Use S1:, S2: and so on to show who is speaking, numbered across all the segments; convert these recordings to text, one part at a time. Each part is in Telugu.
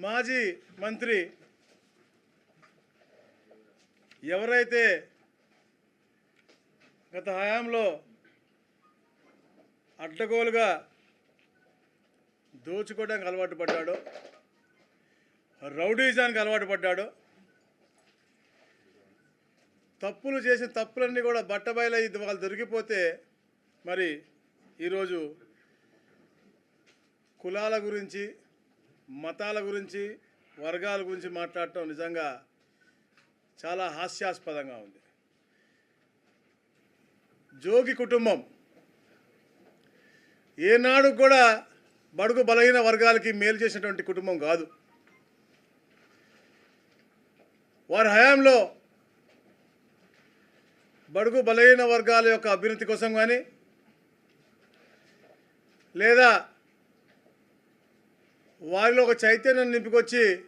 S1: మాజీ మంత్రి ఎవరైతే గత హయాంలో అడ్డగోలుగా దోచుకోవడానికి అలవాటు పడ్డాడో రౌడీజానికి అలవాటు పడ్డాడో తప్పులు చేసిన తప్పులన్నీ కూడా బట్టబయలు ఇది వాళ్ళు దొరికిపోతే మరి ఈరోజు కులాల గురించి మతాల గురించి వర్గాల గురించి మాట్లాడటం నిజంగా చాలా హాస్యాస్పదంగా ఉంది. జోగి కుటుంబం ఏనాడు కూడా బడుగు బలహీన వర్గాలకి మేలు చేసినటువంటి కుటుంబం కాదు. వారి హయాంలో బడుగు బలహీన వర్గాల యొక్క అభ్యున్నతి కోసం కానీ లేదా వారిలో ఒక చైతన్యం నింపుకొచ్చి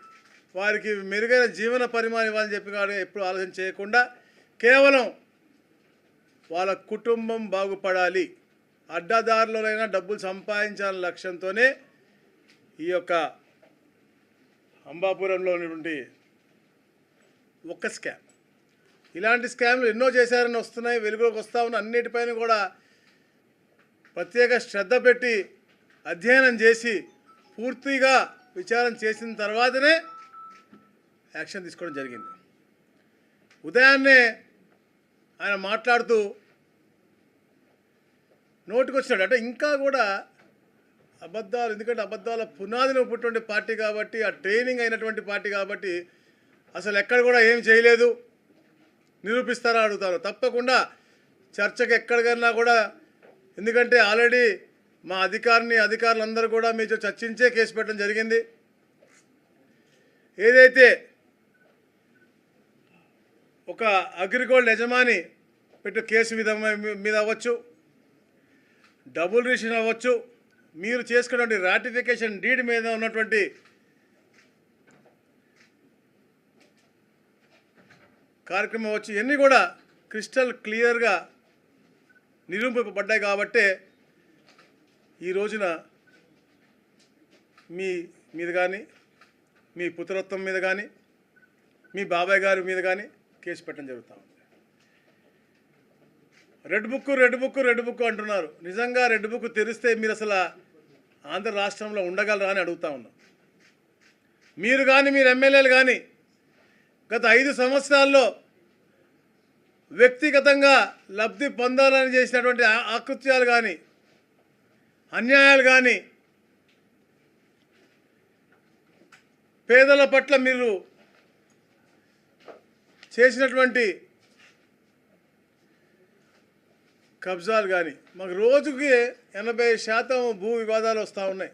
S1: వారికి మెరుగైన జీవన పరిమాణం ఇవ్వాలని చెప్పి కానీ ఎప్పుడు ఆలోచన చేయకుండా కేవలం వాళ్ళ కుటుంబం బాగుపడాలి. అడ్డదారులైనా డబ్బులు సంపాదించాలనే లక్ష్యంతోనే ఈ యొక్క అంబాపురంలో ఉన్నటువంటి ఒక్క స్కామ్. ఇలాంటి స్కామ్లు ఎన్నో చేశారని వస్తున్నాయి వెలుగులోకి వస్తూ ఉన్న అన్నిటిపైన కూడా ప్రత్యేక శ్రద్ధ పెట్టి అధ్యయనం చేసి పూర్తిగా విచారణ చేసిన తర్వాతనే యాక్షన్ తీసుకోవడం జరిగింది. ఉదయాన్నే ఆయన మాట్లాడుతూ నోటికొచ్చినాడు. అంటే ఇంకా కూడా అబద్ధాలు ఎందుకంటే అబద్ధాల పునాదిని పుట్టినటువంటి పార్టీ కాబట్టి ఆ ట్రైనింగ్ అయినటువంటి పార్టీ కాబట్టి అసలు ఎక్కడ కూడా ఏం చేయలేదు. నిరూపిస్తారా అడుగుతారు. తప్పకుండా చర్చకు ఎక్కడికన్నా కూడా ఎందుకంటే ఆల్రెడీ మా అధికారిని అధికారులందరూ కూడా మీతో చర్చించే కేసు పెట్టడం జరిగింది. ఏదైతే ఒక అగ్రిగోల్డ్ యజమాని పెట్టు కేసు విధమైన మీద అవ్వచ్చు డబుల్ రిజిస్ట్రేషన్ అవ్వచ్చు మీరు చేసుకున్నటువంటి రాటిఫికేషన్ డీడ్ మీద ఉన్నటువంటి కార్యక్రమం వచ్చి ఇవన్నీ కూడా క్రిస్టల్ క్లియర్గా నిరూపింపబడ్డాయి కాబట్టే ఈ రోజున మీ మీద కానీ మీ పుత్రత్వం మీద కానీ మీ బాబాయ్ గారి మీద కానీ కేసు పెట్టడం జరుగుతూ ఉంది. Red book red book red book అంటున్నారు. నిజంగా రెడ్ బుక్ తెరిస్తే మీరు అసలు ఆంధ్ర రాష్ట్రంలో ఉండగలరా అని అడుగుతా ఉన్నాం. మీరు కానీ మీరు ఎమ్మెల్యేలు కానీ గత ఐదు సంవత్సరాల్లో వ్యక్తిగతంగా లబ్ధి పొందాలని చేసినటువంటి ఆకృత్యాలు కానీ అన్యాయాలు కానీ పేదల పట్ల మీరు చేసినటువంటి కబ్జాలు కానీ మాకు రోజుకి ఎనభై శాతం భూ వివాదాలు వస్తూ ఉన్నాయి.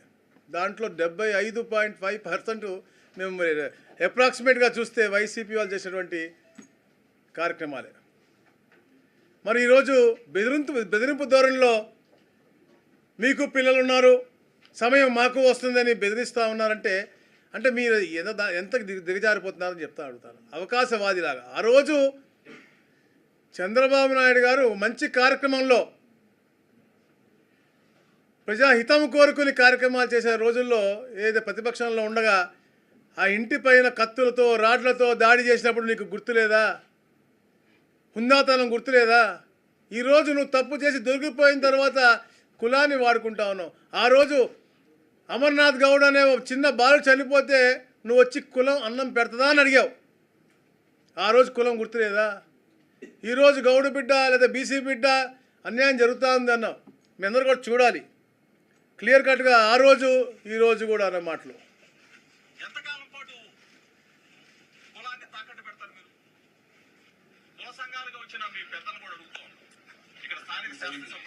S1: దాంట్లో డెబ్బై ఐదు పాయింట్ ఫైవ్ పర్సెంట్ మేము అప్రాక్సిమేట్గా చూస్తే వైసీపీ వాళ్ళు చేసినటువంటి కార్యక్రమాలే. మరి ఈరోజు బెదిరింపు బెదిరింపు ధోరణిలో మీకు పిల్లలు ఉన్నారు సమయం మాకు వస్తుందని బెదిరిస్తూ ఉన్నారంటే అంటే మీరు ఎంత ఎంత దిగజారిపోతున్నారని చెప్తా అడుగుతారు అవకాశవాదిలాగా. ఆ రోజు చంద్రబాబు నాయుడు గారు మంచి కార్యక్రమంలో ప్రజాహితం కోరుకుని కార్యక్రమాలు చేసే రోజుల్లో ఏదైతే ప్రతిపక్షంలో ఉండగా ఆ ఇంటి పైన కత్తులతో రాడ్లతో దాడి చేసినప్పుడు నీకు గుర్తులేదా? హుందాతనం గుర్తులేదా? ఈరోజు నువ్వు తప్పు చేసి దొరికిపోయిన తర్వాత కులాన్ని వాడుకుంటా ఉన్నావు. ఆ రోజు అమర్నాథ్ గౌడ్ అనే చిన్న బాలు చనిపోతే నువ్వు వచ్చి కులం అన్నం పెడతదా అని అడిగావు. ఆ రోజు కులం గుర్తులేదా? ఈరోజు గౌడు బిడ్డ లేదా బీసీ బిడ్డ అన్యాయం జరుగుతూ ఉంది అన్నావు. మీ అందరూ కూడా చూడాలి. క్లియర్ కట్గా ఆ రోజు ఈ రోజు కూడా అన్న మాటలు.
S2: ఎంతకాలం పాటు సంఘాలుగా వచ్చిన మీ పెద్దలు కూడా అడుగుతాం ఇక్కడ స్థానిక అడుగుతాం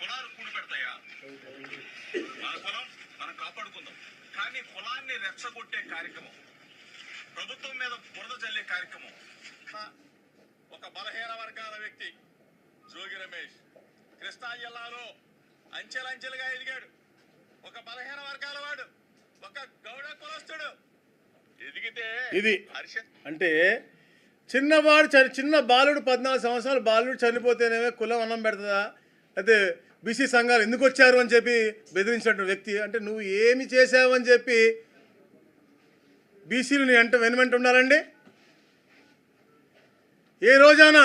S2: కులాలు కూడి పెడతాయా మన కులం మనం కాపాడుకుందాం కానీ కులాన్ని రెచ్చగొట్టే కార్యక్రమం. ప్రభుత్వం మీద బురద జల్లే కార్యక్రమం. ఒక బలహీన వర్గాల వ్యక్తి జోగి రమేష్ కృష్ణా జిల్లాలో అంచెలంచెలుగా ఎదిగాడు. ఒక బలహీన వర్గాల వాడు ఒక గౌడ కులస్తుడు. ఎదిగితే
S1: ఇది. అంటే చిన్నవాడు చని చిన్న బాలుడు పద్నాలుగు సంవత్సరాలు బాలుడు చనిపోతేనేమే కులం అన్నం పెడుతుందా? అయితే బీసీ సంఘాలు ఎందుకు వచ్చారు అని చెప్పి బెదిరించినటువంటి వ్యక్తి. అంటే నువ్వు ఏమి చేశావు అని చెప్పి బీసీలు నీ అంట వెనుమంట ఉండాలండి ఏ రోజానా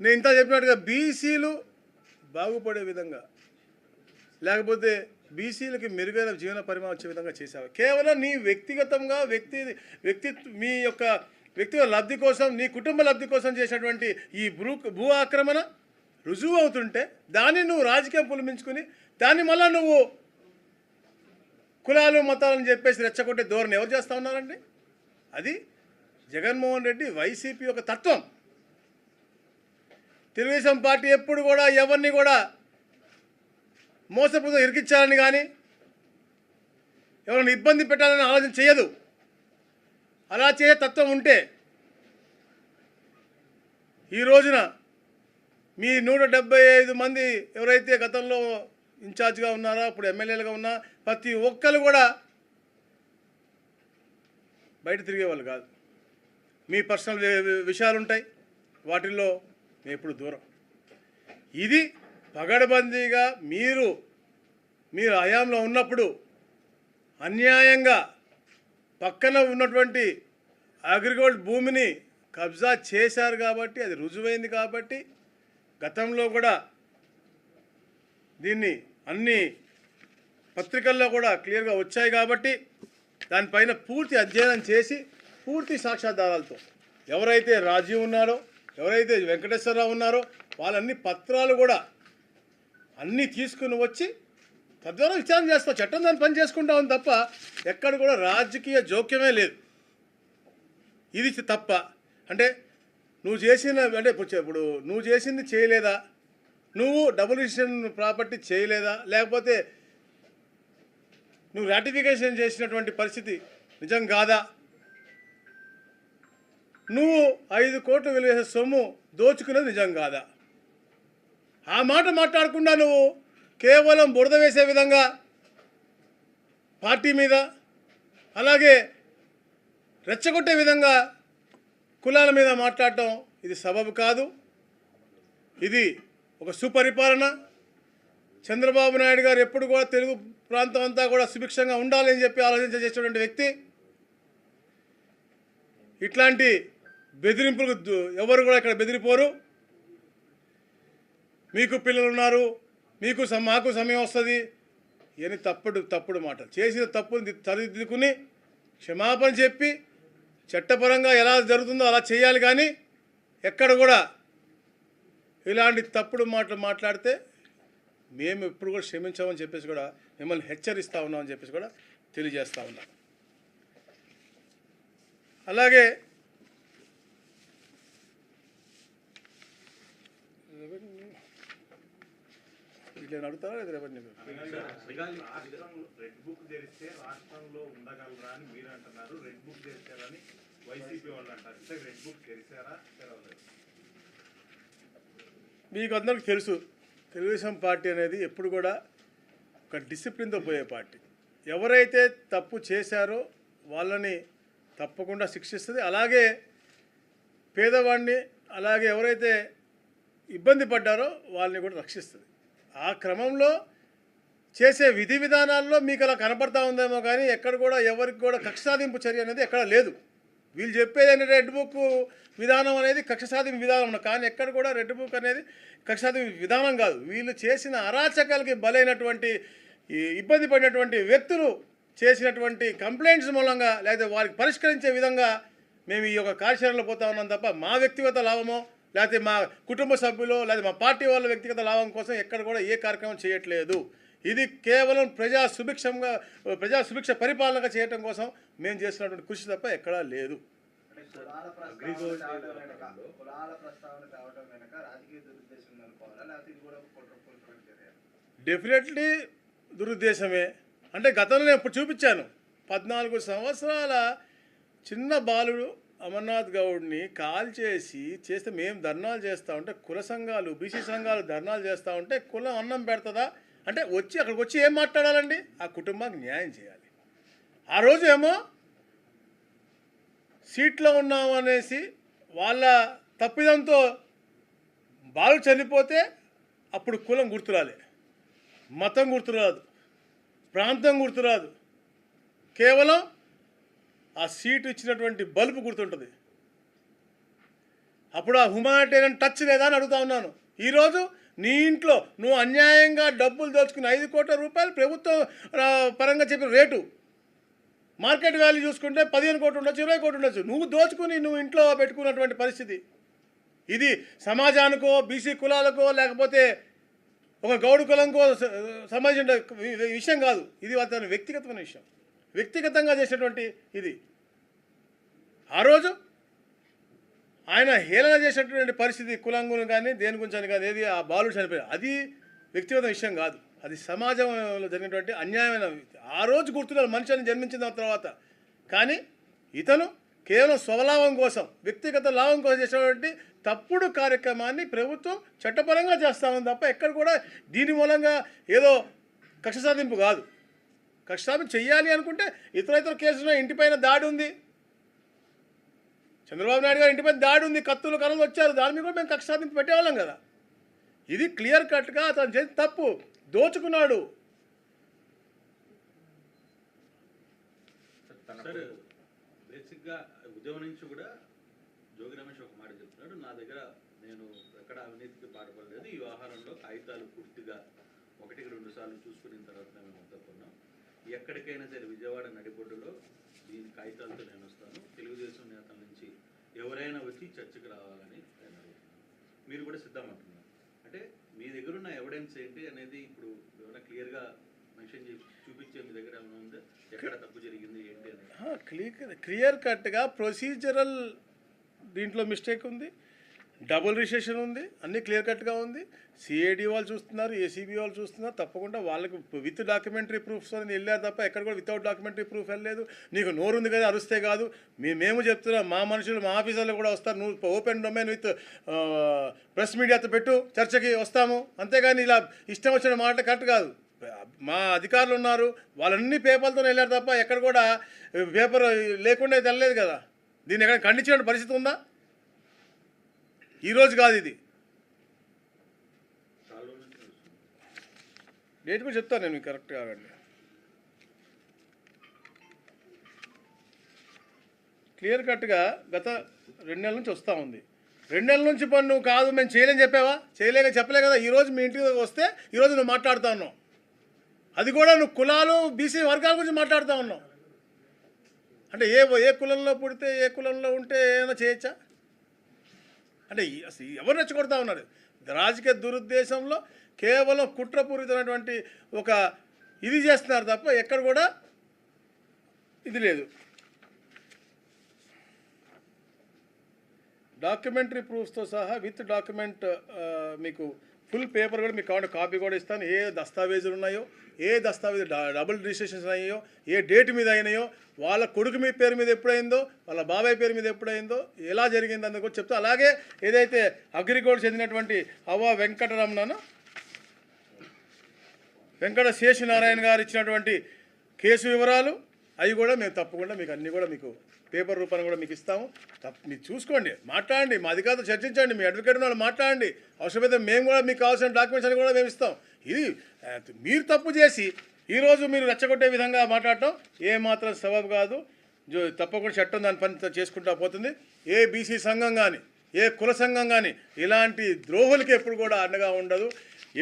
S1: నేను ఇంత చెప్పినట్టుగా బీసీలు బాగుపడే విధంగా లేకపోతే బీసీలకి మెరుగైన జీవన పరిమాణం వచ్చే విధంగా చేశావు? కేవలం నీ వ్యక్తిగతంగా వ్యక్తి వ్యక్తి మీ యొక్క వ్యక్తిగత లబ్ధి కోసం నీ కుటుంబ లబ్ధి కోసం చేసినటువంటి ఈ భూ భూ ఆక్రమణ రుజువు అవుతుంటే దాన్ని నువ్వు రాజకీయం పులిమించుకుని దాన్ని మళ్ళీ నువ్వు కులాలు మతాలని చెప్పేసి రెచ్చగొట్టే ధోరణి ఎవరు చేస్తూ ఉన్నారండి? అది జగన్మోహన్ రెడ్డి వైసీపీ యొక్క తత్వం. తెలుగుదేశం పార్టీ ఎప్పుడు కూడా ఎవరిని కూడా మోసపూత ఇరికించాలని కానీ ఎవరిని ఇబ్బంది పెట్టాలని ఆలోచన చేయదు. అలా చేసే తత్వం ఉంటే ఈ రోజున మీ నూట డెబ్బై ఐదు మంది ఎవరైతే గతంలో ఇన్ఛార్జ్గా ఉన్నారో ఇప్పుడు ఎమ్మెల్యేలుగా ఉన్నా ప్రతి ఒక్కరు కూడా బయట తిరిగేవాళ్ళు కాదు. మీ పర్సనల్ విషయాలు ఉంటాయి వాటిల్లో మేము ఎప్పుడు దూరం. ఇది పగడబందీగా మీరు మీరు హయాంలో ఉన్నప్పుడు అన్యాయంగా పక్కన ఉన్నటువంటి అగ్రిగోల్డ్ భూమిని కబ్జా చేశారు కాబట్టి అది రుజువైంది కాబట్టి గతంలో కూడా దీన్ని అన్ని పత్రికల్లో కూడా క్లియర్గా వచ్చాయి కాబట్టి దానిపైన పూర్తి అధ్యయనం చేసి పూర్తి సాక్ష్యాధారాలతో ఎవరైతే రాజీవ్ ఉన్నారో ఎవరైతే వెంకటేశ్వరరావు ఉన్నారో వాళ్ళన్ని పత్రాలు కూడా అన్నీ తీసుకుని వచ్చి తద్వారా విచారణ చేస్తాం చట్టం దాన్ని పని చేసుకుంటా ఉంది తప్ప ఎక్కడ కూడా రాజకీయ జోక్యమే లేదు. ఇది తప్ప. అంటే నువ్వు చేసిన అంటే ఇప్పుడు నువ్వు చేసింది చేయలేదా? నువ్వు డబుల్ రిజిస్ట్రేషన్ ప్రాపర్టీ చేయలేదా? లేకపోతే నువ్వు రాటిఫికేషన్ చేసినటువంటి పరిస్థితి నిజం కాదా? నువ్వు ఐదు కోట్లు విలువేసే సొమ్ము దోచుకున్నది నిజం కాదా? ఆ మాట మాట్లాడకుండా నువ్వు కేవలం బురద వేసే విధంగా పార్టీ మీద అలాగే రెచ్చగొట్టే విధంగా కులాల మీద మాట్లాడటం ఇది సబబు కాదు. ఇది ఒక సుపరిపాలన. చంద్రబాబు నాయుడు గారు ఎప్పుడు కూడా తెలుగు ప్రాంతం అంతా కూడా సుభిక్షంగా ఉండాలని చెప్పి ఆలోచన చేసేటువంటి వ్యక్తి. ఇట్లాంటి బెదిరింపులకు ఎవరు కూడా ఇక్కడ బెదిరిపోరు. మీకు పిల్లలు ఉన్నారు మీకు మాకు సమయం వస్తుంది అని తప్పుడు తప్పుడు మాటలు. చేసిన తప్పుని సరిదిద్దుకుని క్షమాపణ చెప్పి చట్టపరంగా ఎలా జరుగుతుందో అలా చేయాలి కానీ ఎక్కడ కూడా ఇలాంటి తప్పుడు మాటలు మాట్లాడితే మేము ఎప్పుడు కూడా క్షమించామని చెప్పేసి కూడా మిమ్మల్ని హెచ్చరిస్తూ ఉన్నామని చెప్పేసి కూడా తెలియజేస్తూ ఉన్నాం. అలాగే ఇట్లా అడుగుతారా లేదా రెవెన్యూ
S3: రెడ్ బుక్ తెరిస్తే రాష్ట్రంలో ఉండగలరా అని మీరు అంటున్నారు. రెడ్ బుక్ తెరిచారని వైసీపీ వాళ్ళు అంటారు రెడ్ బుక్ తెరిచారా? తెరవలేదు?
S1: మీకు అందరికీ తెలుసు తెలుగుదేశం పార్టీ అనేది ఎప్పుడు కూడా ఒక డిసిప్లిన్తో పోయే పార్టీ. ఎవరైతే తప్పు చేశారో వాళ్ళని తప్పకుండా శిక్షిస్తుంది. అలాగే పేదవాడిని అలాగే ఎవరైతే ఇబ్బంది పడ్డారో వాళ్ళని కూడా రక్షిస్తుంది. ఆ క్రమంలో చేసే విధి విధానాల్లో మీకు అలా కనపడతా ఉందేమో కానీ ఎక్కడ కూడా ఎవరికి కూడా కక్ష సాధింపు చర్య అనేది ఎక్కడ లేదు. వీళ్ళు చెప్పేది ఏంటంటే రెడ్ బుక్ విధానం అనేది కక్ష సాధింపు విధానం కానీ ఎక్కడ కూడా రెడ్ బుక్ అనేది కక్ష సాధింపు విధానం కాదు. వీళ్ళు చేసిన అరాచకాలకి బలైనటువంటి ఇబ్బంది పడినటువంటి వ్యక్తులు చేసినటువంటి కంప్లైంట్స్ మూలంగా లేకపోతే వారికి పరిష్కరించే విధంగా మేము ఈ యొక్క కార్యాచరణలో పోతా ఉన్నాం తప్ప మా వ్యక్తిగత లాభమో లేకపోతే మా కుటుంబ సభ్యులు లేదా మా పార్టీ వాళ్ళ వ్యక్తిగత లాభం కోసం ఎక్కడ కూడా ఏ కార్యక్రమం చేయట్లేదు. ఇది కేవలం ప్రజా సుభిక్షంగా ప్రజా సుభిక్ష పరిపాలనగా చేయటం కోసం మేము చేస్తున్నటువంటి కృషి తప్ప ఎక్కడా లేదు. డెఫినెట్లీ దురుద్దేశమే. అంటే గతంలో నేను ఇప్పుడు చూపించాను. పద్నాలుగు సంవత్సరాల చిన్న బాలుడు అమర్నాథ్ గౌడ్ని కాల్ చేసి చేస్తే మేము ధర్నాలు చేస్తూ ఉంటే కుల సంఘాలు బీసీ సంఘాలు ధర్నాలు చేస్తూ ఉంటే కులం అన్నం పెడుతుందా? అంటే వచ్చి అక్కడికి వచ్చి ఏం మాట్లాడాలండి? ఆ కుటుంబానికి న్యాయం చేయాలి. ఆ రోజు ఏమో సీట్లో ఉన్నాం అనేసి వాళ్ళ తప్పిదంతో బాలు చనిపోతే అప్పుడు కులం గుర్తురాలి. మతం గుర్తురాదు. ప్రాంతం గుర్తురాదు. కేవలం ఆ సీటు ఇచ్చినటువంటి బల్బు గుర్తుంటుంది. అప్పుడు ఆ హ్యుమానిటేరియన్ టచ్ లేదా అని అడుగుతా ఉన్నాను. ఈరోజు నీ ఇంట్లో నువ్వు అన్యాయంగా డబ్బులు దోచుకుని ఐదు కోట్ల రూపాయలు ప్రభుత్వం పరంగా చెప్పిన రేటు. మార్కెట్ వాల్యూ చూసుకుంటే పదిహేను కోట్లు ఉండొచ్చు ఇరవై కోట్లు ఉండొచ్చు. నువ్వు దోచుకుని నువ్వు ఇంట్లో పెట్టుకున్నటువంటి పరిస్థితి. ఇది సమాజానికో బీసీ కులాలకో లేకపోతే ఒక గౌడు కులంకో స- సంబంధించిన విషయం కాదు. ఇది అతని వ్యక్తిగతమైన విషయం. వ్యక్తిగతంగా చేసినటువంటి ఇది. ఆ రోజు ఆయన హేళన చేసినటువంటి పరిస్థితి కులంగును కానీ దేని గురించి అని కానీ ఏది ఆ బాలుడు చనిపోయాడు. అది వ్యక్తిగత విషయం కాదు. అది సమాజంలో జరిగినటువంటి అన్యాయమైన ఆ రోజు గుర్తున్నారు మనిషి అని జన్మించిన తర్వాత. కానీ ఇతను కేవలం స్వలాభం కోసం వ్యక్తిగత లాభం కోసం చేసినటువంటి తప్పుడు కార్యక్రమాన్ని ప్రభుత్వం చట్టపరంగా చేస్తామని తప్ప ఎక్కడ కూడా దీని మూలంగా ఏదో కక్ష సాధింపు కాదు. కక్ష సాధింపు చేయాలి అనుకుంటే ఇతర ఇతర కేసులో ఇంటిపైన దాడి ఉంది. చంద్రబాబు నాయుడు గారి ఇంటిపైన దాడి ఉంది కత్తులు కర్రలు వచ్చారు. దాని మీద కూడా మేము కక్ష సాధింపు పెట్టేవాళ్ళం కదా. ఇది క్లియర్ కట్గా అతను చేసి తప్పు. దోచుకున్నాడు.
S4: బేసిక్గా ఉద్యమం నుంచి కూడా జోగి రమేష్ ఒక మాట చెప్తున్నాడు. నా దగ్గర నేను ఎక్కడ అవినీతికి పాటుపడలేదు ఈ వ్యవహారంలో కాగితాలు పూర్తిగా ఒకటికి రెండు సార్లు చూసుకున్న తర్వాత మేము మొత్తం ఎక్కడికైనా సరే విజయవాడ నడిబొడ్డులో దీని కాగితాలతో నేను వస్తాను. తెలుగుదేశం ఎవరైనా వచ్చి చర్చకు రావాలని నేను అడుగుతున్నాను మీరు కూడా సిద్ధమంటున్నారు అంటే మీ దగ్గర ఉన్న ఎవిడెన్స్ ఏంటి అనేది ఇప్పుడు ఏమైనా క్లియర్గా మెన్షన్ చేసి చూపించే మీ దగ్గర ఏమైనా ఉందా? ఎక్కడ తప్పు జరిగింది ఏంటి అనేది?
S1: క్లియర్ క్లియర్ కట్గా ప్రొసీజరల్ దీంట్లో మిస్టేక్ ఉంది. డబుల్ రిసెషన్ ఉంది అన్నీ క్లియర్ కట్గా ఉంది. సిఐడి వాళ్ళు చూస్తున్నారు ఏసీబీ వాళ్ళు చూస్తున్నారు. తప్పకుండా వాళ్ళకి విత్ డాక్యుమెంటరీ ప్రూఫ్స్ అని వెళ్ళారు తప్ప ఎక్కడ కూడా వితౌట్ డాక్యుమెంటరీ ప్రూఫ్ వెళ్ళలేదు నీకు నోరు ఉంది కదా అరుస్తే కాదు. మీ మేము చెప్తున్నాం మా మనుషులు మా ఆఫీసర్లు కూడా వస్తారు. నువ్వు ఓపెన్ డొమైన్ విత్ ప్రెస్ మీడియాతో పెట్టు చర్చకి వస్తాము. అంతేగాని ఇలా ఇష్టం వచ్చిన మాట కరెక్ట్ కాదు. మా అధికారులు ఉన్నారు వాళ్ళన్ని పేపర్లతో వెళ్ళారు తప్ప ఎక్కడ కూడా పేపర్ లేకుండా వెళ్ళలేదు కదా. దీన్ని ఎక్కడ ఖండించిన పరిస్థితి ఉందా? ఈరోజు కాదు ఇది. డేట్ కూడా చెప్తాను నేను మీకు కరెక్ట్ కాదండి. క్లియర్ కట్గా గత రెండు నెలల నుంచి వస్తూ ఉంది. రెండు నెలల నుంచి పని నువ్వు కాదు మేము చేయలేని చెప్పావా? చేయలేక చెప్పలే కదా ఈరోజు మీ ఇంటికి వస్తే ఈరోజు నువ్వు మాట్లాడుతూ ఉన్నావు. అది కూడా నువ్వు కులాలు బీసీ వర్గాల గురించి మాట్లాడుతూ ఉన్నావు. అంటే ఏ ఏ కులంలో పుడితే ఏ కులంలో ఉంటే ఏమైనా చేయొచ్చా? అంటే అసలు ఎవరు రెచ్చగొడతా ఉన్నారు? రాజకీయ దురుద్దేశంలో కేవలం కుట్రపూరితమైనటువంటి ఒక ఇది చేస్తున్నారు తప్ప ఎక్కడ కూడా ఇది లేదు. డాక్యుమెంటరీ ప్రూఫ్స్తో సహా విత్ డాక్యుమెంట్ మీకు ఫుల్ పేపర్ కూడా మీకు కావాలంటే కాపీ కూడా ఇస్తాను. ఏ దస్తావేజులు ఉన్నాయో ఏ దస్తావేజు డబుల్ రిజిస్ట్రేషన్స్ అయ్యాయో ఏ డేట్ మీద అయినాయో వాళ్ళ కొడుకు మీ పేరు మీద ఎప్పుడైందో వాళ్ళ బాబాయ్ పేరు మీద ఎప్పుడైందో ఎలా జరిగింది అందుకు చెప్తా. అలాగే ఏదైతే అగ్రిగోల్డ్ చెందినటువంటి అవ్వ వెంకటరమణను వెంకట శేషనారాయణ గారు ఇచ్చినటువంటి కేసు వివరాలు అవి కూడా మేము తప్పకుండా మీకు అన్నీ కూడా మీకు పేపర్ రూపాన్ని కూడా మీకు ఇస్తాము. మీరు చూసుకోండి మాట్లాడండి మా అధికారులతో చర్చించండి మీ అడ్వకేట్ వాళ్ళు మాట్లాడండి. అవసరమైతే మేము కూడా మీకు కావాల్సిన డాక్యుమెంట్స్ అని కూడా మేము ఇస్తాం. ఇది మీరు తప్పు చేసి ఈరోజు మీరు రెచ్చగొట్టే విధంగా మాట్లాడటం ఏమాత్రం సబబు కాదు. తప్పకుండా చట్టం దాని పని చేసుకుంటా పోతుంది. ఏ బీసీ సంఘం కానీ ఏ కుల సంఘం కానీ ఇలాంటి ద్రోహులకి ఎప్పుడు కూడా అండగా ఉండదు.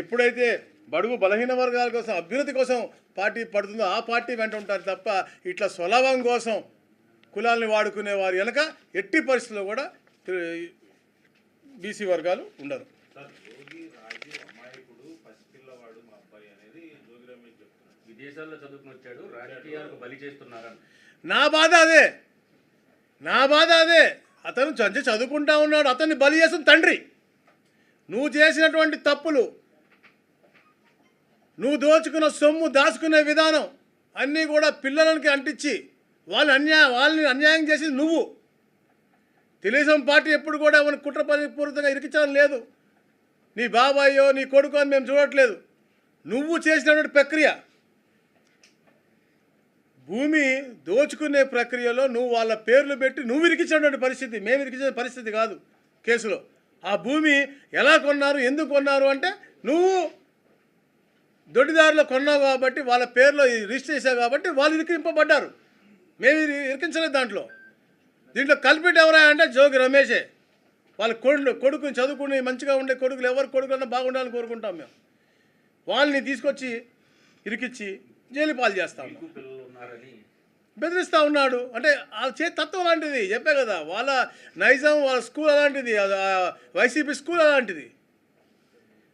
S1: ఎప్పుడైతే బడుగు బలహీన వర్గాల కోసం అభ్యున్నతి కోసం పార్టీ పడుతుందో ఆ పార్టీ వెంట ఉంటారు తప్ప ఇట్లా స్వలాభం కోసం కులాల్ని వాడుకునే వారి వెనక ఎట్టి పరిస్థితుల్లో కూడా బీసీ వర్గాలు ఉండరు. నా బాధ అదే. నా బాధ అదే. అతను చంచి చదువుకుంటా ఉన్నాడు అతన్ని బలి చేసిన తండ్రి. నువ్వు చేసినటువంటి తప్పులు నువ్వు దోచుకున్న సొమ్ము దాచుకునే విధానం అన్నీ కూడా పిల్లలకి అంటించి వాళ్ళు అన్యాయ వాళ్ళని అన్యాయం చేసింది నువ్వు. తెలుగుదేశం పార్టీ ఎప్పుడు కూడా మన కుట్రపూరితంగా ఇరికించడం లేదు. నీ బాబాయో నీ కొడుకు అని మేము చూడట్లేదు. నువ్వు చేసినటువంటి ప్రక్రియ. భూమి దోచుకునే ప్రక్రియలో నువ్వు వాళ్ళ పేర్లు పెట్టి నువ్వు ఇరికించినటువంటి పరిస్థితి మేము ఇరికించిన పరిస్థితి కాదు కేసులో. ఆ భూమి ఎలా కొన్నారు ఎందుకు కొన్నారు అంటే నువ్వు దొడ్డిదారిలో కొన్నావు కాబట్టి వాళ్ళ పేర్లో రిజిస్టర్ చేశావు కాబట్టి వాళ్ళు ఇరికింపబడ్డారు. మేము ఇరి- ఇరికించలేదు దాంట్లో. దీంట్లో కల్పిట్ ఎవరా అంటే జోగి రమేషే. వాళ్ళ కొడుకు కొడుకుని చదువుకుని మంచిగా ఉండే కొడుకులు ఎవరు కొడుకులన్నా బాగుండాలని కోరుకుంటాం మేము. వాళ్ళని తీసుకొచ్చి ఇరికిచ్చి జైలు పాలు చేస్తాం. బెదిరిస్తూ ఉన్నాడు. అంటే వాళ్ళ చేతి తత్వం అలాంటిది. చెప్పే కదా వాళ్ళ నైజం వాళ్ళ స్కూల్ అలాంటిది. వైసీపీ స్కూల్ అలాంటిది.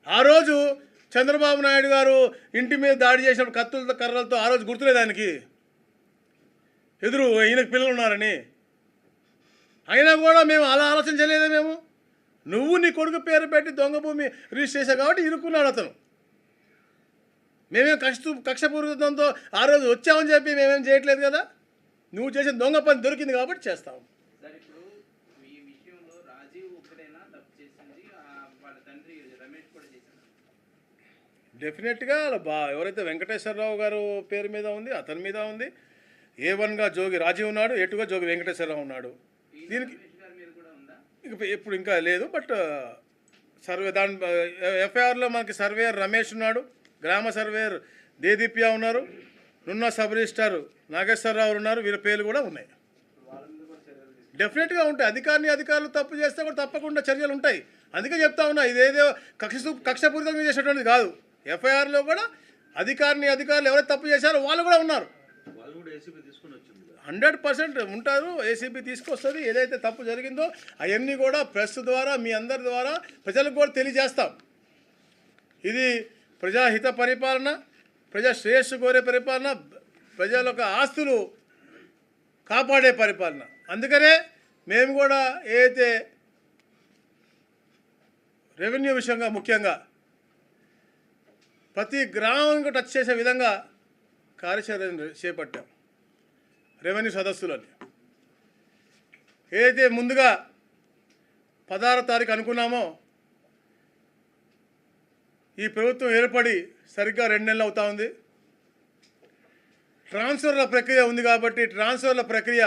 S1: ఆ రోజు చంద్రబాబు నాయుడు గారు ఇంటి మీద దాడి చేసినప్పుడు కత్తులతో కర్రలతో ఆ రోజు గుర్తులేదు ఆయనకి? ఎదురు ఈయనకు పిల్లలు ఉన్నారని. అయినా కూడా మేము అలా ఆలోచన చేయలేదే మేము? నువ్వు నీ కొడుకు పేరు పెట్టి దొంగ భూమి రిజిస్టర్ చేశావు కాబట్టి ఇరుక్కున్నాడు అతను. మేమేం కక్ష కక్షపూరితంతో ఆ రోజు వచ్చామని చెప్పి మేమేం చేయట్లేదు కదా? నువ్వు చేసిన దొంగ పని దొరికింది కాబట్టి చేస్తాం.
S5: సార్ ఇప్పుడు ఈ విషయంలో రాజీవ్ ఒక్కడైనా? తప్పు చేసింది ఆ వాళ్ళ తండ్రి రమేష్ కూడా చేశారు
S1: డెఫినెట్గా బా ఎవరైతే వెంకటేశ్వరరావు గారు పేరు మీద ఉంది అతని మీద ఉంది. ఏ వన్గా జోగి రాజీవ్ ఉన్నాడు ఎటుగా జోగి వెంకటేశ్వరరావు ఉన్నాడు. దీనికి
S5: రమేష్
S1: ఇప్పుడు ఇంకా లేదు బట్ సర్వే దాని ఎఫ్ఐఆర్లో మనకి సర్వేయర్ రమేష్ ఉన్నాడు గ్రామ సర్వేయర్ దేదీప్య ఉన్నారు నున్న సబ్ రిజిస్టార్ నాగేశ్వరరావు ఉన్నారు వీళ్ళ పేర్లు కూడా ఉన్నాయి. డెఫినెట్గా ఉంటాయి. అధికారిని అధికారులు తప్పు చేస్తే కూడా తప్పకుండా చర్యలు ఉంటాయి. అందుకే చెప్తా ఉన్నా ఇదేదో కక్ష కక్షపూరితంగా చేసేటువంటిది కాదు. ఎఫ్ఐఆర్లో కూడా అధికారిని అధికారులు ఎవరైతే తప్పు చేశారో వాళ్ళు కూడా ఉన్నారు. హండ్రెడ్ పర్సెంట్ ఉంటారు ఏసీబీ తీసుకొస్తుంది ఏదైతే తప్పు జరిగిందో అవన్నీ కూడా ప్రెస్ ద్వారా మీ అందరి ద్వారా ప్రజలకు కూడా తెలియజేస్తాం. ఇది ప్రజాహిత పరిపాలన ప్రజా శ్రేయస్సు కోరే పరిపాలన ప్రజల యొక్క ఆస్తులు కాపాడే పరిపాలన. అందుకనే మేము కూడా ఏదైతే రెవెన్యూ విషయంగా ముఖ్యంగా ప్రతి గ్రామానికి టచ్ చేసే విధంగా కార్యాచరణ చేపట్టాం. రెవెన్యూ సదస్సులని ఏదైతే ముందుగా పదహారో తారీఖు అనుకున్నామో ఈ ప్రభుత్వం ఏర్పడి సరిగ్గా రెండు నెలలు అవుతా ఉంది. ట్రాన్స్ఫర్ల ప్రక్రియ ఉంది కాబట్టి ట్రాన్స్ఫర్ల ప్రక్రియ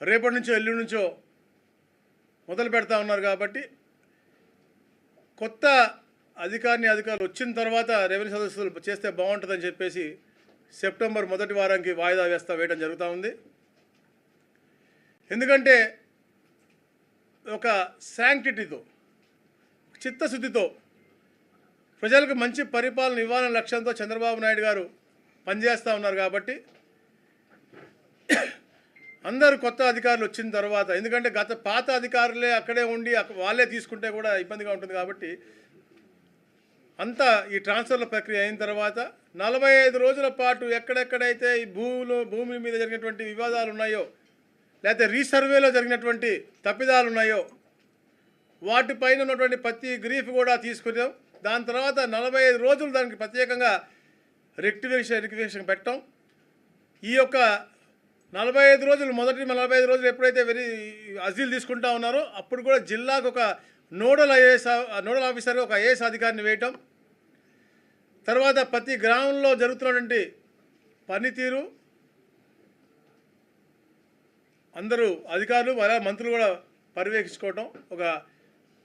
S1: రేపటి నుంచో ఎల్లుండి నుంచో మొదలు పెడతా ఉన్నారు కాబట్టి కొత్త అధికారిని అధికారులు వచ్చిన తర్వాత రెవెన్యూ సదస్సులు చేస్తే బాగుంటుందని చెప్పేసి సెప్టెంబర్ మొదటి వారానికి వాయిదా వేస్తా వేయడం జరుగుతూ ఉంది. ఎందుకంటే ఒక శాంక్టిటీతో చిత్తశుద్ధితో ప్రజలకు మంచి పరిపాలన ఇవ్వాలనే లక్ష్యంతో చంద్రబాబు నాయుడు గారు పనిచేస్తూ ఉన్నారు కాబట్టి అందరు కొత్త అధికారులు వచ్చిన తర్వాత ఎందుకంటే గత పాత అధికారులే అక్కడే ఉండి వాళ్ళే తీసుకుంటే కూడా ఇబ్బందిగా ఉంటుంది కాబట్టి అంతా ఈ ట్రాన్స్ఫర్ల ప్రక్రియ అయిన తర్వాత నలభై ఐదు రోజుల పాటు ఎక్కడెక్కడైతే ఈ భూములు భూమి మీద జరిగినటువంటి వివాదాలు ఉన్నాయో లేకపోతే రీసర్వేలో జరిగినటువంటి తప్పిదాలు ఉన్నాయో వాటిపైన ఉన్నటువంటి ప్రతి గ్రీఫ్ కూడా తీసుకున్నాం. దాని తర్వాత నలభై ఐదు రోజులు దానికి ప్రత్యేకంగా రెక్టిఫికేషన్ రెక్టిఫికేషన్ పెట్టాం. ఈ యొక్క నలభై ఐదు రోజులు మొదటి నలభై ఐదు రోజులు ఎప్పుడైతే వెరీ అజీలు తీసుకుంటా ఉన్నారో అప్పుడు కూడా జిల్లాకు ఒక నోడల్ ఐఏఎస్ నోడల్ ఆఫీసర్ ఒక ఐఏఎస్ అధికారిని వేయటం. తర్వాత ప్రతి గ్రామంలో జరుగుతున్నటువంటి పనితీరు అందరూ అధికారులు అలా మంత్రులు కూడా పర్యవేక్షించుకోవటం ఒక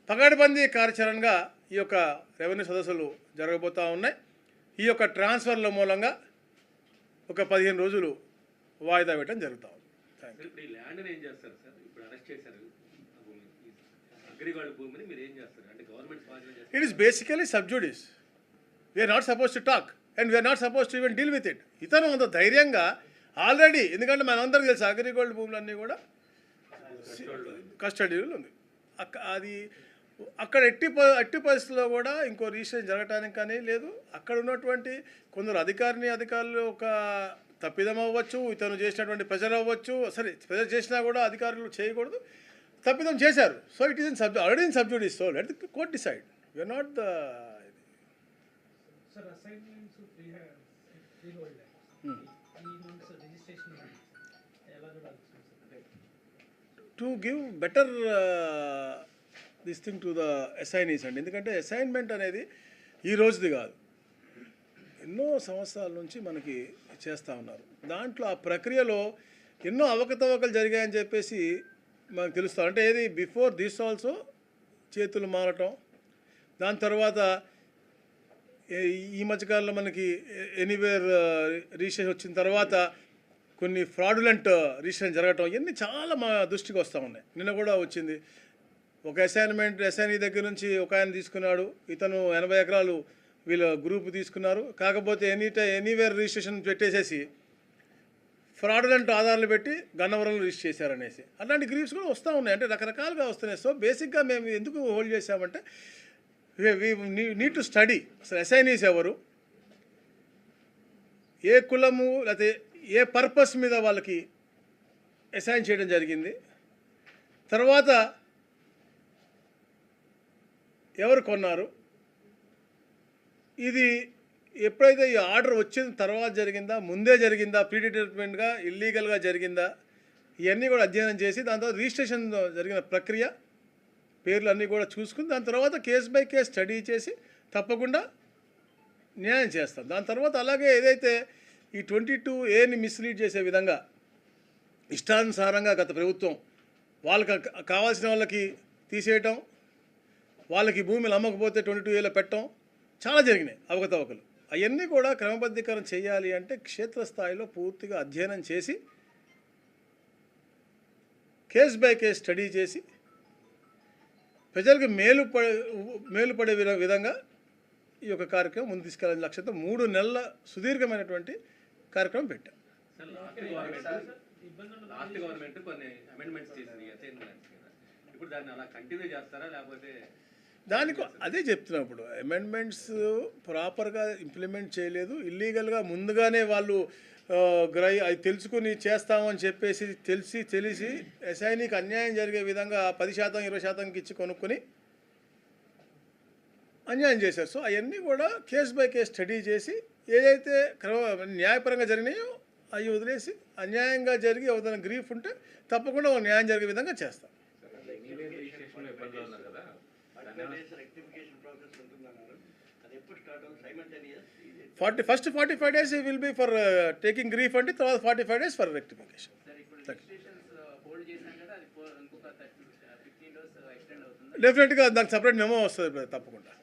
S1: పగడబందీ కార్యాచరణగా ఈ యొక్క రెవెన్యూ సదస్సులు జరగబోతూ ఉన్నాయి. ఈ యొక్క ట్రాన్స్ఫర్ల మూలంగా ఒక పదిహేను రోజులు వాయిదా వేయటం జరుగుతూ ఉంది. It is basically sub judice we are not suppose to talk and we are not suppose to even deal with it ఇతను అంత ధైర్యంగా ఆల్రెడీ ఎందుకంటే మనందరికీ తెలుసు అగ్రిగోల్డ్ భూములన్నీ కూడా కస్టడీలో ఉంది. అక్క అది అక్కడ ఎట్టి ఎట్టి పరిస్థితుల్లో కూడా ఇంకో రిజిస్ట్రేషన్ జరగటానికి కానీ లేదు. అక్కడ ఉన్నటువంటి కొందరు అధికారిని అధికారులు ఒక తప్పిదం అవ్వచ్చు ఇతను చేసినటువంటి ప్రెజర్ అవ్వచ్చు. సరే ప్రెజర్ చేసినా కూడా అధికారులు చేయకూడదు. తప్పిదం చేశారు. So it is in sub already in sub judice so let the court decide we are not the to give better this thing to the assignees అండి ఎందుకంటే అసైన్మెంట్ అనేది ఈ రోజుది కాదు. ఎన్నో సంవత్సరాల నుంచి మనకి చేస్తూ ఉన్నారు. దాంట్లో ఆ ప్రక్రియలో ఎన్నో అవకతవకలు జరిగాయని చెప్పేసి మనకు తెలుస్తుంది అంటే ఏది? బిఫోర్ దిస్ ఆల్సో చేతులు మారటం. దాని తర్వాత ఈ మధ్యకాలంలో మనకి ఎనీవేర్ రిజిస్ట్రేషన్ uh, వచ్చిన తర్వాత కొన్ని ఫ్రాడులెంట్ రిజిస్ట్రేషన్ uh, జరగటం ఇవన్నీ చాలా మా దృష్టికి వస్తూ ఉన్నాయి. నిన్న కూడా వచ్చింది. ఒక అసైన్మెంట్ అసైనీ దగ్గర నుంచి ఒక ఆయన తీసుకున్నాడు. ఇతను ఎనభై ఎకరాలు వీళ్ళ గ్రూప్ తీసుకున్నారు. కాకపోతే ఎనీ టై ఎనీవేర్ రిజిస్ట్రేషన్ పెట్టేసేసి ఫ్రాడులంటూ ఆధారాలు పెట్టి గన్నవరంలో రిజిస్టర్ చేశారనేసి. అలాంటి గ్రీవ్స్ కూడా వస్తూ ఉన్నాయి. అంటే రకరకాలుగా వస్తున్నాయి. సో బేసిక్గా మేము ఎందుకు హోల్డ్ చేసామంటే నీడ్ టు స్టడీ. అసలు అసైనీస్ ఎవరు? ఏ కులము లేకపోతే ఏ పర్పస్ మీద వాళ్ళకి అసైన్ చేయడం జరిగింది? తర్వాత ఎవరు కొన్నారు? ఇది ఎప్పుడైతే ఈ ఆర్డర్ వచ్చిన తర్వాత జరిగిందా ముందే జరిగిందా ప్రీడిటర్మెంట్గా ఇల్లీగల్గా జరిగిందా ఇవన్నీ కూడా అధ్యయనం చేసి దాని తర్వాత రిజిస్ట్రేషన్ జరిగిన ప్రక్రియ పేర్లు అన్నీ కూడా చూసుకుని దాని తర్వాత కేస్ బై కేస్ స్టడీ చేసి తప్పకుండా న్యాయం చేస్తాం. దాని తర్వాత అలాగే ఏదైతే ఈ ట్వంటీ టూ ఏని మిస్లీడ్ చేసే విధంగా ఇష్టానుసారంగా గత ప్రభుత్వం వాళ్ళకి కావాల్సిన వాళ్ళకి తీసేయటం వాళ్ళకి భూమిని అమ్మకపోతే ట్వంటీ టూ ఏలో పెట్టడం చాలా జరిగినాయి అవకతవకలు. అవన్నీ కూడా క్రమబద్ధీకరణ చేయాలి అంటే క్షేత్రస్థాయిలో పూర్తిగా అధ్యయనం చేసి కేస్ బై కేస్ స్టడీ చేసి ప్రజలకు మేలు పడే మేలు పడే విధంగా ఈ యొక్క కార్యక్రమం ముందు తీసుకెళ్ళాలని లక్ష్యంతో మూడు నెలల సుదీర్ఘమైనటువంటి కార్యక్రమం పెట్టాం.
S6: లాస్ట్ గవర్నమెంట్ కొన్ని అమెండ్మెంట్స్ చేసింది ఇప్పుడు దాన్ని అలా కంటిన్యూ చేస్తారా లేకపోతే
S1: దానికి అదే చెప్తున్నప్పుడు అమెండ్మెంట్స్ ప్రాపర్గా ఇంప్లిమెంట్ చేయలేదు. ఇల్లీగల్గా ముందుగానే వాళ్ళు గ్రై అది తెలుసుకుని చేస్తామని చెప్పేసి తెలిసి తెలిసి ఎస్ఐనికి అన్యాయం జరిగే విధంగా పది శాతం ఇరవై శాతంకి ఇచ్చి కొనుక్కొని అన్యాయం చేశారు. సో అవన్నీ కూడా కేస్ బై కేస్ స్టడీ చేసి ఏదైతే క్రమ న్యాయపరంగా జరిగినాయో అవి వదిలేసి అన్యాయంగా జరిగి ఏదైనా గ్రీఫ్ ఉంటే తప్పకుండా న్యాయం జరిగే విధంగా చేస్తాం forty first forty five days will be for taking grief అంటే తర్వాత forty five days for rectification
S7: sir ఇప్పుడు రిజిస్ట్రేషన్స్ హోల్డ్ చేశాం కదా అది ఫోర్ ఇంకొక థర్టీ ఫిఫ్టీన్ డేస్ ఎక్స్టెండ్ అవుతుంది?
S1: డెఫినెట్గా దానికి సపరేట్ మెమో వస్తుంది ఇప్పుడు తప్పకుండా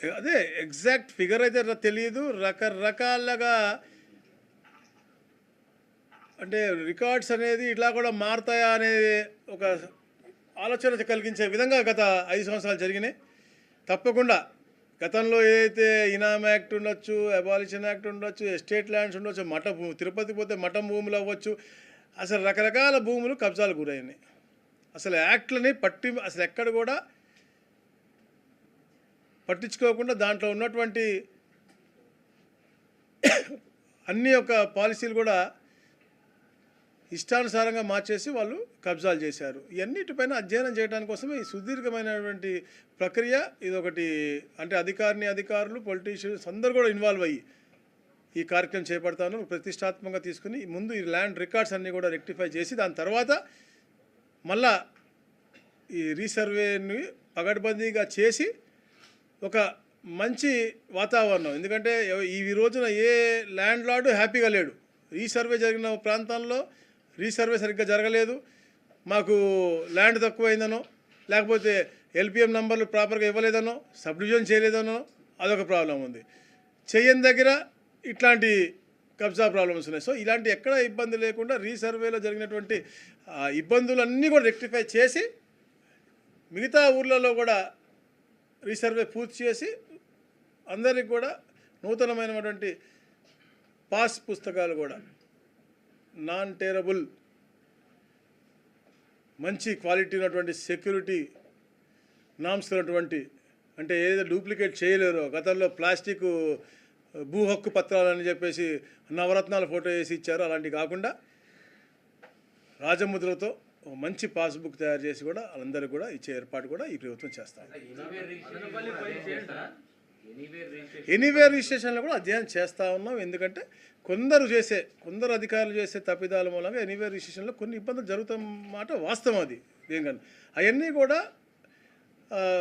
S1: అదే ఎగ్జాక్ట్ ఫిగర్ అయితే తెలియదు. రకరకాలుగా అంటే రికార్డ్స్ అనేది ఇట్లా కూడా మారుతాయా అనేది ఒక ఆలోచన కలిగించే విధంగా గత ఐదు సంవత్సరాలు జరిగినాయి. తప్పకుండా గతంలో ఏదైతే ఇనామ్ యాక్ట్ ఉండొచ్చు అబాలిషన్ యాక్ట్ ఉండొచ్చు ఎస్టేట్ ల్యాండ్స్ ఉండొచ్చు మఠ తిరుపతి పోతే మఠం భూములు అవ్వచ్చు అసలు రకరకాల భూములు కబ్జాలు గురైనాయి. అసలు యాక్ట్లని పట్టి అసలు ఎక్కడ కూడా పట్టించుకోకుండా దాంట్లో ఉన్నటువంటి అన్ని యొక్క పాలసీలు కూడా ఇష్టానుసారంగా మార్చేసి వాళ్ళు కబ్జాలు చేశారు. ఇవన్నిటిపైన అధ్యయనం చేయడానికి కోసమే ఈ సుదీర్ఘమైనటువంటి ప్రక్రియ ఇదొకటి. అంటే అధికారిని అధికారులు పొలిటీషియన్స్ అందరూ కూడా ఇన్వాల్వ్ అయ్యి ఈ కార్యక్రమం చేపడతాను ప్రతిష్టాత్మకంగా తీసుకుని ముందు ఈ ల్యాండ్ రికార్డ్స్ అన్నీ కూడా రెక్టిఫై చేసి దాని తర్వాత మళ్ళా ఈ రీసర్వేని పగడ్బందీగా చేసి ఒక మంచి వాతావరణం. ఎందుకంటే ఈ రోజున ఏ ల్యాండ్ లార్డు హ్యాపీగా లేడు. రీసర్వే జరిగిన ప్రాంతంలో రీసర్వే సరిగ్గా జరగలేదు. మాకు ల్యాండ్ తక్కువైందనో లేకపోతే ఎల్పిఎం నంబర్లు ప్రాపర్గా ఇవ్వలేదనో సబ్ డివిజన్ చేయలేదనో అదొక ప్రాబ్లం ఉంది. చెయ్యని దగ్గర ఇట్లాంటి కబ్జా ప్రాబ్లమ్స్ ఉన్నాయి. సో ఇలాంటి ఎక్కడ ఇబ్బంది లేకుండా రీసర్వేలో జరిగినటువంటి ఇబ్బందులన్నీ కూడా రెక్టిఫై చేసి మిగతా ఊర్లలో కూడా రీసర్వే పూర్తి చేసి అందరికి కూడా నూతనమైనటువంటి పాస్ పుస్తకాలు కూడా నాన్ టేరబుల్ మంచి క్వాలిటీ ఉన్నటువంటి సెక్యూరిటీ నామ్స్ ఉన్నటువంటి అంటే ఏదైతే డూప్లికేట్ చేయలేరో గతంలో ప్లాస్టిక్ uh, భూ హక్కు పత్రాలని చెప్పేసి నవరత్నాల ఫోటో వేసి ఇచ్చారు అలాంటివి కాకుండా రాజముద్రతో మంచి పాస్బుక్ తయారు చేసి కూడా వాళ్ళందరికీ కూడా ఇచ్చే ఏర్పాటు కూడా ఈ ప్రభుత్వం చేస్తారు? ఎనీవేర్ రిజిస్ట్రేషన్లో కూడా అధ్యయనం చేస్తూ ఉన్నాం. ఎందుకంటే కొందరు చేసే కొందరు అధికారులు చేసే తప్పిదాల మూలంగా ఎనీవేర్ రిజిస్ట్రేషన్లో కొన్ని ఇబ్బందులు జరుగుతున్న మాట వాస్తవం అది. దేని అవన్నీ కూడా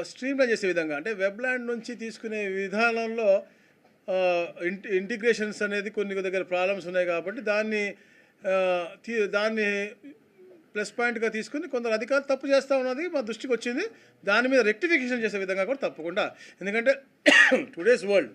S1: స్ట్రీమ్లైన్ చేసే విధంగా అంటే వెబ్లాండ్ నుంచి తీసుకునే విధానంలో ఇంటి ఇంటిగ్రేషన్స్ అనేది కొన్ని దగ్గర ప్రాబ్లమ్స్ ఉన్నాయి కాబట్టి దాన్ని తీ- దాన్ని ప్లస్ పాయింట్గా తీసుకుని కొందరు అధికారులు తప్పు చేస్తూ ఉన్నది మా దృష్టికి వచ్చింది. దాని మీద రెక్టిఫికేషన్ చేసే విధంగా కూడా తప్పకుండా. ఎందుకంటే టుడేస్ వరల్డ్